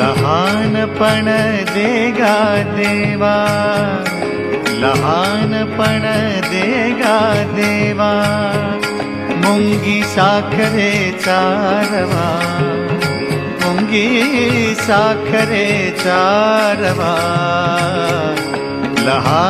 लहानपण देगा देवा लहानपण देगा देवा मुंगी साखरे चारवा मुंगी साखरे चारवा। लहानपण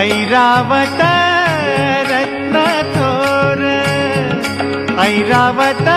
ఐరావత రత్నతోర ఐరావత